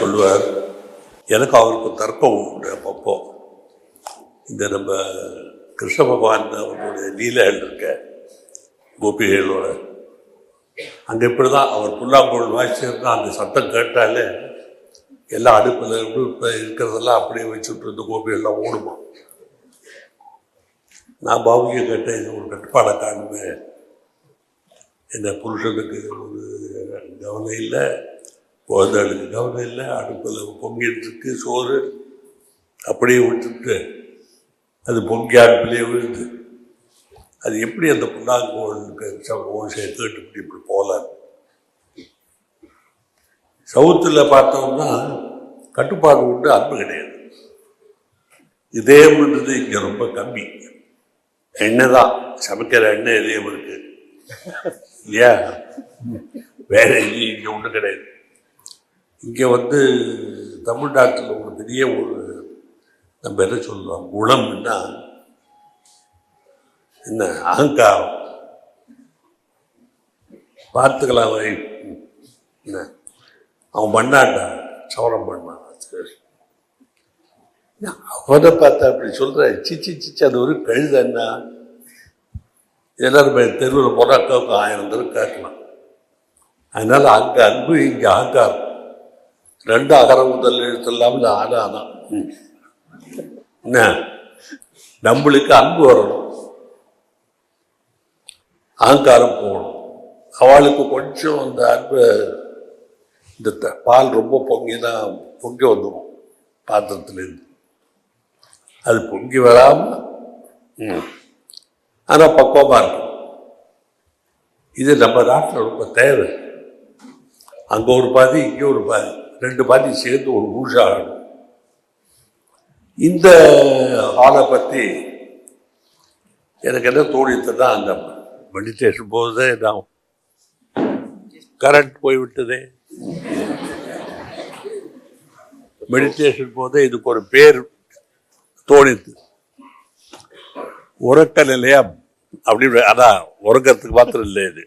சொல்லுவார். எனக்கு அவருக்கு தர்க்கம் உண்டு அப்பப்போ. இந்த நம்ம கிருஷ்ண பகவான் அவருடைய லீலைகள் இருக்க கோபிகளோட அங்கே இப்படி தான் அவர் புல்லாங்குழல் வாசிச்சிருந்தா அந்த சத்தம் கேட்டாலே எல்லா அடுப்பில் இப்போ இருக்கிறதெல்லாம் அப்படியே வச்சுட்டு இருந்த கோபிகள்லாம் ஓடுமா. நான் பாபுஜியை கேட்டேன் இது ஒரு கட்டுப்பாடை காணுமே. என்ன புருஷனுக்கு ஒரு கவனம் இல்லை. குழந்தைகளுக்கு கவனம் இல்லை அடுப்பில் பொங்கிட்டுருக்கு சோறு. அப்படியே விட்டுட்டு அது பொங்கி அடுப்பிலே விழுந்து. அது எப்படி அந்த புண்ணாங்கோளுக்கு ஓசையை சேர்த்துக்கிட்டு இப்படி இப்படி போகலாம் சவுத்தில் பார்த்தோம்னா கட்டுப்பாடு உண்டு அன்பு கிடையாது. இதயம்ன்றது இங்கே ரொம்ப கம்மி. எண்ணெய் தான் சமைக்கிற எண்ணெய் இதயம் இருக்கு. இல்லையா? வேற எங்கேயும் இங்கே ஒன்றும் கிடையாது. இங்கே வந்து தமிழ்நாட்டில் ஒரு பெரிய ஒரு நம்ம என்ன சொல்லுவோம் குணம்னா என்ன? அகங்காரம். பார்த்துக்கலாம் வை. என்ன? அவன் பண்ணான்டா சவரம் பண்ணான் சரி. அவனை பார்த்தா அப்படி சொல்கிற சிச்சி சிச்சி அது ஒரு கழுதன்னா எல்லாரும் தெருவில் போனால் ஆயிரம் தடவை கேட்கலாம். அதனால அங்கே அன்பு இங்கே அகங்காரம். ரெண்டு அகரம் முதல் எழுத்தெல்லாம் இல்லாமல் ஆடாதான் ம். என்ன? நம்மளுக்கு அன்பு வரணும். அகங்காரம் போகணும். அவளுக்கு கொஞ்சம் அந்த அன்பு இந்த பால் ரொம்ப பொங்கினா பொங்கி வந்துடும் பாத்திரத்துலேருந்து. அது பொங்கி வராமல் ம். ஆனால் பக்குவமாக இருக்கும் இது நம்ம நாட்டில் ரொம்ப தேவை. அங்கே ஒரு பாதி இங்கே ஒரு பாதி. ரெண்டு பாட்டி சேர்ந்து ஒரு ஊஷா இந்த ஆளை பற்றி எனக்கு என்ன தோணித்ததா அந்த மெடிடேஷன் போதே நான் கரண்ட் போய்விட்டதே மெடிடேஷன் போதே இதுக்கு ஒரு பேர் தோணித்து. உறக்க நிலையம் அப்படி அதான் உறக்கிறதுக்கு மாத்திரம் இல்லை இது.